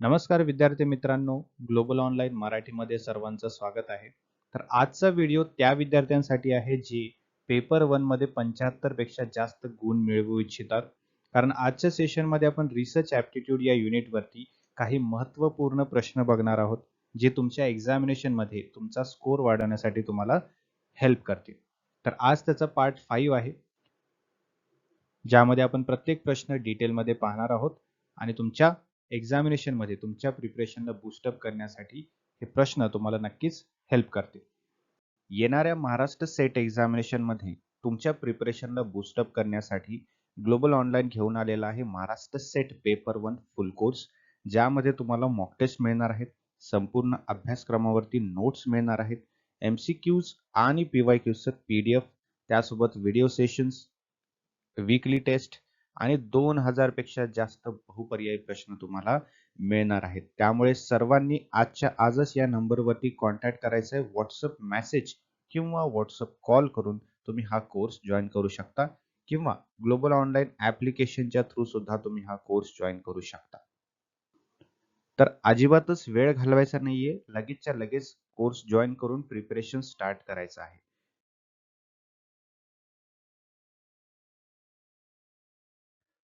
नमस्कार विद्यार्थी मित्रांनो ग्लोबल ऑनलाईन मराठीमध्ये सर्वांचं स्वागत आहे. तर आजचा व्हिडिओ त्या विद्यार्थ्यांसाठी आहे जे पेपर वनमध्ये पंच्याहत्तरपेक्षा जास्त गुण मिळवू इच्छितात. कारण आजच्या सेशनमध्ये आपण रिसर्च ॲप्टिट्यूड या युनिटवरती काही महत्त्वपूर्ण प्रश्न बघणार आहोत जे तुमच्या एक्झामिनेशनमध्ये तुमचा स्कोर वाढवण्यासाठी तुम्हाला हेल्प करतील. तर आज त्याचा पार्ट फाईव्ह आहे. ज्यामध्ये आपण प्रत्येक प्रश्न डिटेलमध्ये पाहणार आहोत आणि तुमच्या एक्झामिनेशनमध्ये तुमच्या प्रिपरेशनला बूस्टअप करण्यासाठी हे प्रश्न तुम्हाला नक्कीच हेल्प करतील. येणाऱ्या महाराष्ट्र सेट एक्झामिनेशनमध्ये तुमच्या प्रिपरेशनला बूस्टअप करण्यासाठी ग्लोबल ऑनलाईन घेऊन आलेला आहे Maharashtra set paper one full course ज्यामध्ये तुम्हाला मॉक टेस्ट मिळणार आहेत. संपूर्ण अभ्यासक्रमावरती नोट्स मिळणार आहेत. एम सी क्यूज आणि पी वाय क्यूजचं पी डी एफ त्यासोबत व्हिडिओ सेशन्स वीकली टेस्ट आणि दोन हजारपेक्षा जास्त बहुपर्यायी प्रश्न तुम्हाला मिळणार आहेत. त्यामुळे सर्वांनी आजच्या आजच या नंबरवरती कॉन्टॅक्ट करायचं आहे व्हॉट्सअप मेसेज किंवा व्हॉट्सअप कॉल करून तुम्ही हा कोर्स जॉईन करू शकता किंवा ग्लोबल ऑनलाईन ऍप्लिकेशनच्या थ्रू सुद्धा तुम्ही हा कोर्स जॉईन करू शकता. तर अजिबातच वेळ घालवायचा नाहीये. लगेचच्या लगेच कोर्स जॉईन करून प्रिपरेशन स्टार्ट करायचं आहे.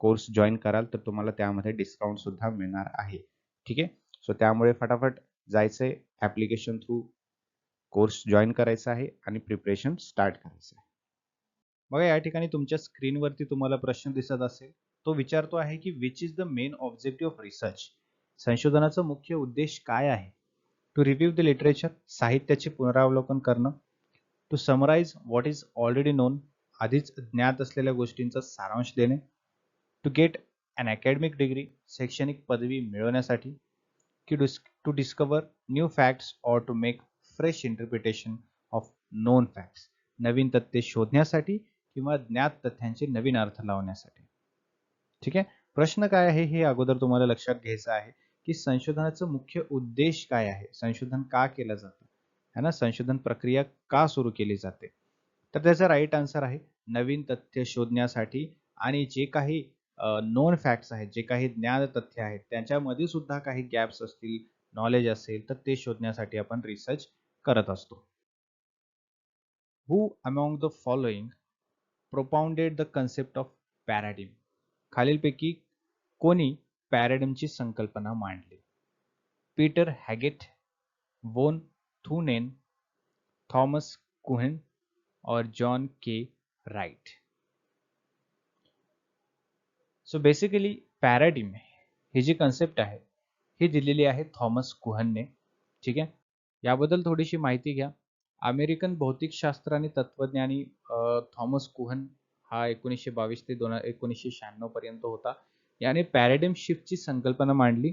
कोर्स जॉईन कराल तर तुम्हाला त्यामध्ये डिस्काउंट सुद्धा मिळणार आहे. ठीक आहे? सो त्यामुळे फटाफट जायचंय ॲप्लिकेशन थ्रू कोर्स जॉईन करायचा आहे आणि प्रिपरेशन स्टार्ट करायचं आहे. बघा या ठिकाणी तुमच्या स्क्रीनवरती तुम्हाला प्रश्न दिसत असेल. तो विचारतो आहे की which is the main objective of research संशोधनाचा मुख्य उद्देश काय आहे? टू रिव्ह्यू द लिटरेचर साहित्याचे पुनरावलोकन करणं. To summarize what is already known आधीच ज्ञात असलेल्या गोष्टींचा सारांश देणे. To get an academic degree शैक्षणिक पदवी मिळवण्यासाठी की to discover new facts or to make fresh interpretation of known facts नवीन तथ्ये शोधण्यासाठी किंवा ज्ञात तथ्यांचे नवीन अर्थ लावण्यासाठी. ठीक आहे? प्रश्न काय आहे? हे अगोदर तुम्हाला लक्षात घ्यायचं आहे की संशोधनाचं मुख्य उद्देश काय आहे? संशोधन का केलं जातं? है ना? संशोधन प्रक्रिया का सुरू केली जाते? तर त्याचा राईट आन्सर आहे नवीन तथ्य शोधण्यासाठी आणि जे काही नोन फॅक्ट्स आहेत जे काही ज्ञान तथ्य आहेत त्यांच्यामध्ये सुद्धा काही गॅप्स असतील नॉलेज असेल तर ते शोधण्यासाठी आपण रिसर्च करत असतो. Who among the following propounded the concept of paradigm खालीलपैकी कोणी पॅराडिमची संकल्पना मांडली? पीटर हॅगेट वोन Thunen Thomas Kuhn or John K right? So basically paradigm ही जी कन्सेप्ट आहे ही दिलेली आहे थॉमस कुहनने. ठीक आहे? याबद्दल थोडीशी माहिती घ्या. अमेरिकन भौतिकशास्त्र आणि तत्वज्ञानी थॉमस कुहन हा एकोणीसशे बावीस ते दोन एकोणीसशे शहाण्णव पर्यंत होता. याने पॅराडिम शिफ्टची संकल्पना मांडली.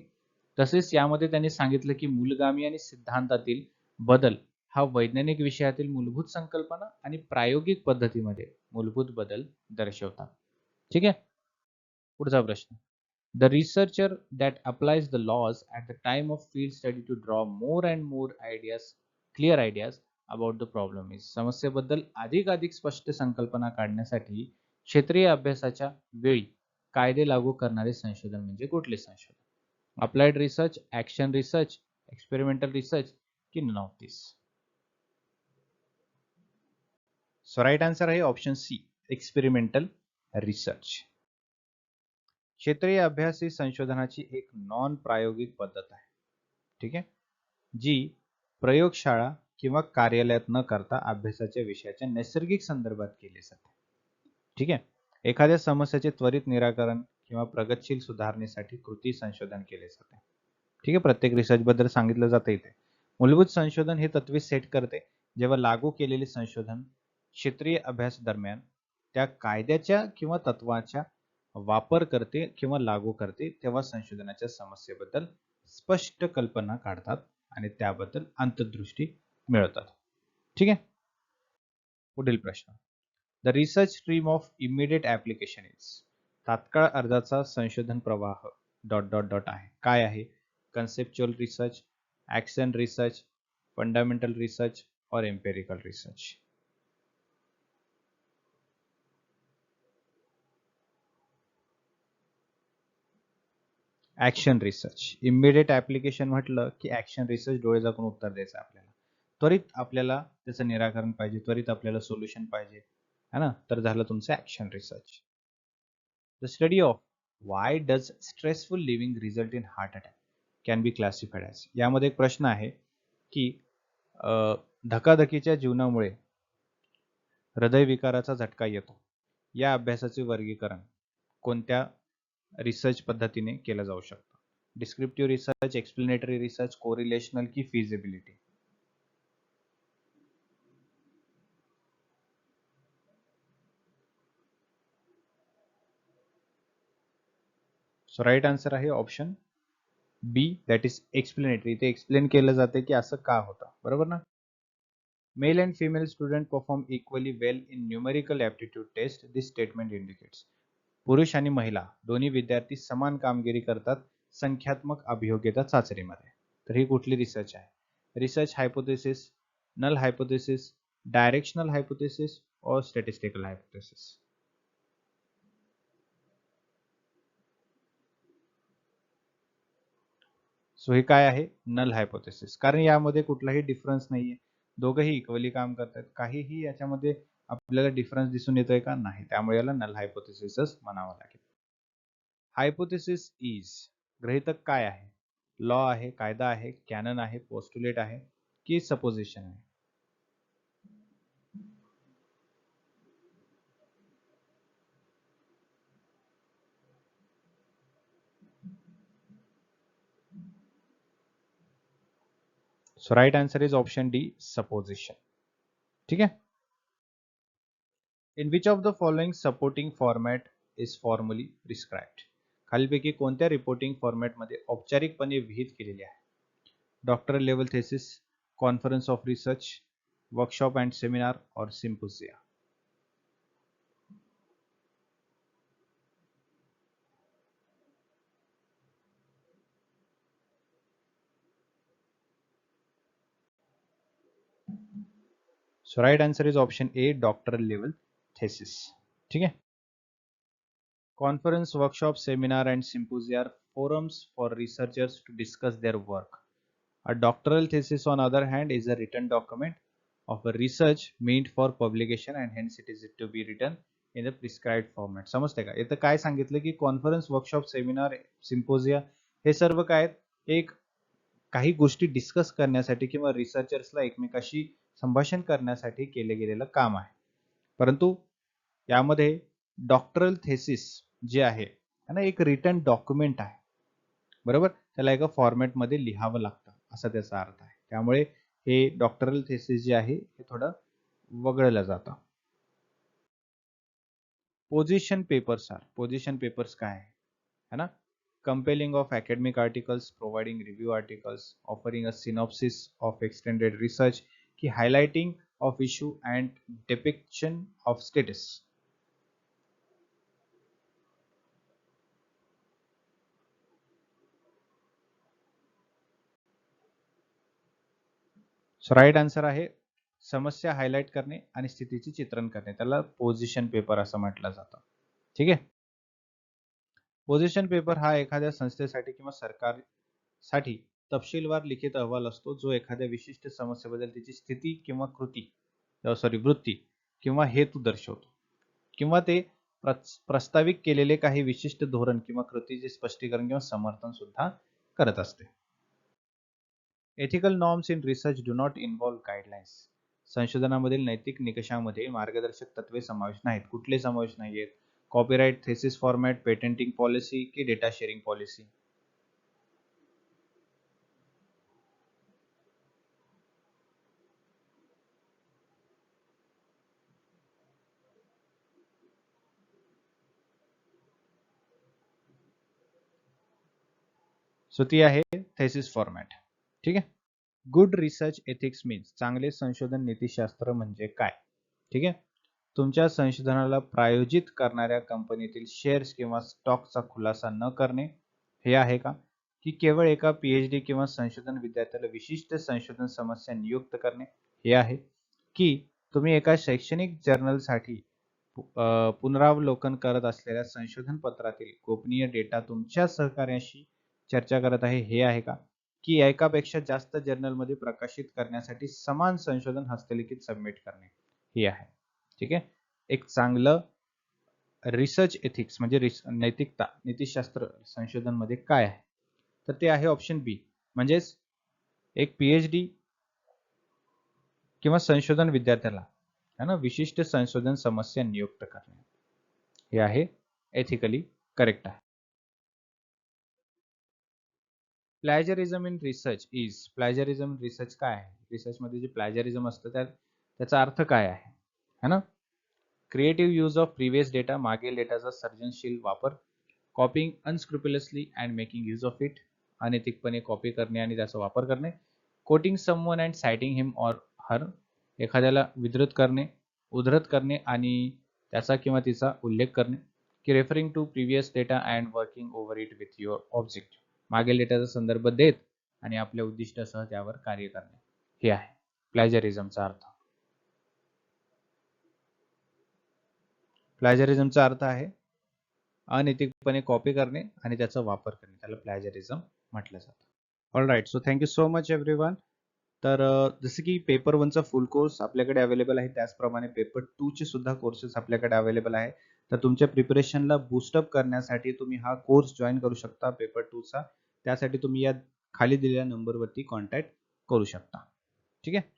तसेच यामध्ये त्यांनी सांगितलं की मूलगामी आणि सिद्धांतातील बदल हा वैज्ञानिक विषयातील मूलभूत संकल्पना आणि प्रायोगिक पद्धतीमध्ये मूलभूत बदल दर्शवतात. ठीक आहे? पुढचा प्रश्न. The researcher that applies the laws at the time of field study to draw more and more ideas clear ideas about the problem is समस्येबद्दल अधिक अधिक स्पष्ट संकल्पना काढण्यासाठी क्षेत्रीय अभ्यासाच्या वेळी कायदे लागू करणारे संशोधन म्हणजे कुठले संशोधन? Applied research action research experimental research की none of this so right answer आहे ऑप्शन सी एक्सपेरिमेंटल रिसर्च क्षेत्रीय अभ्यास ही संशोधनाची एक नॉन प्रायोगिक पद्धत आहे. ठीक आहे? जी प्रयोगशाळा किंवा कार्यालयात न करता अभ्यासाच्या विषयाच्या नैसर्गिक संदर्भात केले जाते. ठीक आहे? एखाद्या समस्याचे त्वरित निराकरण किंवा प्रगतशील सुधारणेसाठी कृती संशोधन केले जाते. ठीक आहे? प्रत्येक रिसर्च बद्दल सांगितलं जातं इथे. मूलभूत संशोधन हे तत्वे सेट करते जेव्हा लागू केलेले संशोधन क्षेत्रीय अभ्यास दरम्यान त्या कायद्याच्या किंवा तत्वाच्या वापर करते किंवा लागू करते तेव्हा संशोधनाच्या समस्येबद्दल स्पष्ट कल्पना काढतात आणि त्याबद्दल अंतर्दृष्टी मिळवतात. ठीक आहे? पुढील प्रश्न. The research stream of immediate application is तात्काळ अर्जाचा संशोधन प्रवाह डॉट डॉट डॉट आहे. काय आहे? Conceptual research action research fundamental research or empirical research action research immediate application म्हटलं की ऍक्शन रिसर्च डोळे झाकून उत्तर द्यायचं आपल्याला. त्वरित आपल्याला त्याचं निराकरण पाहिजे त्वरित आपल्याला सोल्युशन पाहिजे. है ना? तर झालं तुमचं action research the study of why does stressful living result in heart attack can be classified as यामध्ये एक प्रश्न आहे की धकाधकीच्या जीवनामुळे हृदयविकाराचा झटका येतो. या अभ्यासाचे वर्गीकरण कोणत्या रिसर्च पद्धतीने केलं जाऊ शकतं. Descriptive research explanatory research correlational की फिजिबिलिटी सो राईट आन्सर आहे option B that is explanatory ते एक्सप्लेन केलं जाते की का होतं. बरोबर ना? Male and female student perform equally well in numerical aptitude test this statement indicates पुरुष आणि महिला दोन्ही विद्यार्थी समान कामगिरी करतात संख्यात्मक अभियोग्यता चाचणीमध्ये. तर ही कुठली रिसर्च आहे? Research hypothesis null hypothesis directional hypothesis और स्टॅटिस्टिकल हायपोथेसिस सो हे काय आहे? नल हायपोथेसिस कारण यामध्ये कुठलाही डिफरन्स नाहीये. दोघंही इक्वली काम करतात. काहीही याच्यामध्ये आपल्याला डिफरन्स दिसून येतोय का? नाही. याला नल हायपोथेसिसच म्हणावं लागेल. हायपोथेसिस इज़ ग्रहितक काय आहे? लॉ आहे, कायदा आहे कॅनन आहे पोस्टुलेट आहे, की सपोजिशन आहे? So right answer is option D supposition ठीक आहे? In which of the following supporting format is formally prescribed खालीपैकी कोणत्या रिपोर्टिंग फॉर्मॅटमध्ये औपचारिकपणे विहित केलेले आहे? Doctor level thesis conference of research workshop and seminar or symposia so right answer is option A doctoral level thesis ठीक है? Conference workshop seminar and symposia forums for researchers to discuss their work a doctoral thesis on other hand is a written document of a research made for publication and hence it is it to be written in the prescribed format समझते का? ये तो काय सांगितलं की conference workshop seminar सिंपोजिया हे सर्व काय एक, काही गोष्टी डिस्कस करण्यासाठी किंवा रिसर्चर्सला एकमेकाशी संभाषण करण्यासाठी केले काम आहे. परंतु यामध्ये डॉक्टरल थेसिस जे आहे ना एक रिटर्न डॉक्युमेंट आहे. बरोबर? त्याला एका फॉर्मॅटमध्ये लिहावं लागतं असा त्याचा अर्थ आहे. त्यामुळे हे डॉक्टरल थेसिस जे आहे हे थोडं वगळलं जातं. Position papers are position papers काय आहे? है ना? Compiling of academic articles providing review articles offering a synopsis of extended research की highlighting of issue and depiction of status so right answer आहे समस्या हायलाइट करणे आणि स्थितीचे चित्रण करणे. त्याला पोझिशन पेपर असं म्हटलं जातं. ठीक आहे? पोझिशन पेपर हा एखाद्या संस्थेसाठी किंवा सरकारसाठी तपशीलवार लिखित अहवाल असतो जो एखाद्या विशिष्ट समस्येबद्दल त्याची स्थिती किंवा कृती सॉरी वृत्ती किंवा हेतू दर्शवतो. किंवा ते प्रस्तावित केलेले काही विशिष्ट धोरण किंवा कृतीचे स्पष्टीकरण किंवा समर्थन सुद्धा करत असते. Ethical norms in research do not involve guidelines संशोधनामधील नैतिक निकषामध्ये मार्गदर्शक तत्वे समावेश नाहीत. कुठले समावेश नाही आहेत copyright thesis format patenting policy की डेटा शेअरिंग पॉलिसी सो ती आहे थेसिस फॉर्मॅट ठीक आहे? गुड रिसर्च एथिक्स मीन्स चांगले संशोधन नीतीशास्त्र म्हणजे काय? ठीक आहे? तुमच्या संशोधनाला प्रायोजित करणाऱ्या कंपनीतील शेअर्स किंवा स्टॉकचा खुलासा न करणे हे आहे का? की केवळ एका पीएचडी किंवा संशोधन विद्यार्थ्याला विशिष्ट संशोधन समस्या नियुक्त करणे हे आहे? की तुम्ही एका शैक्षणिक जर्नलसाठी पुनरावलोकन करत असलेल्या संशोधन पत्रातील गोपनीय डेटा तुमच्या सहकार्याशी चर्चा करत आहे हे आहे का? की एकापेक्षा जास्त जर्नलमध्ये प्रकाशित करण्यासाठी समान संशोधन हस्तलिखित सबमिट करणे हे आहे. ठीक आहे? एक चांगलं रिसर्च एथिक्स म्हणजे नैतिकता नीतिशास्त्र संशोधनमध्ये काय आहे? तर ते आहे ऑप्शन बी म्हणजेच एक पीएचडी किंवा संशोधन विद्यार्थ्याला है ना? विशिष्ट संशोधन समस्या नियुक्त करणे. हे आहे एथिकली करेक्ट आहे. Plagiarism in research is plagiarism research काय आहे? रिसर्च मध्ये जे प्लॅजरिझम असतं त्या त्याचा अर्थ काय आहे? है ना? Creative use of previous data मागील डेटाचा सर्जनशील वापर copying unscrupulously and making use of it अनैतिकपणे copy करणे आणि त्याचा वापर करणे quoting someone and citing him or her एखाद्याला विद्रुत करणे उद्धृत करणे आणि त्याचा किंवा तिचा उल्लेख करणे की referring to previous data and working over it with your object मागील डेटाचा संदर्भ देत आणि आपल्या उद्दिष्टासह त्यावर कार्य करणे. हे आहे. प्लॅजरिझमचा अर्थ. प्लॅजरिझमचा अर्थ आहे अनैतिकपणे कॉपी करणे आणि त्याचा वापर करणे. त्याला प्लॅजरिझम म्हटलं जातं. All right so thank you so much everyone तर जसं की पेपर वनचा फुल कोर्स आपल्याकडे अवेलेबल आहे. त्याचप्रमाणे पेपर टूचे सुद्धा कोर्सेस आपल्याकडे अवेलेबल आहे. तर तुमच्या प्रिपरेशनला बूस्टअप करण्यासाठी तुम्ही हा कोर्स जॉईन करू शकता पेपर टूचा त्यासाठी तुम्ही या खाली दिलेल्या नंबरवरती कॉन्टॅक्ट करू शकता. ठीक आहे?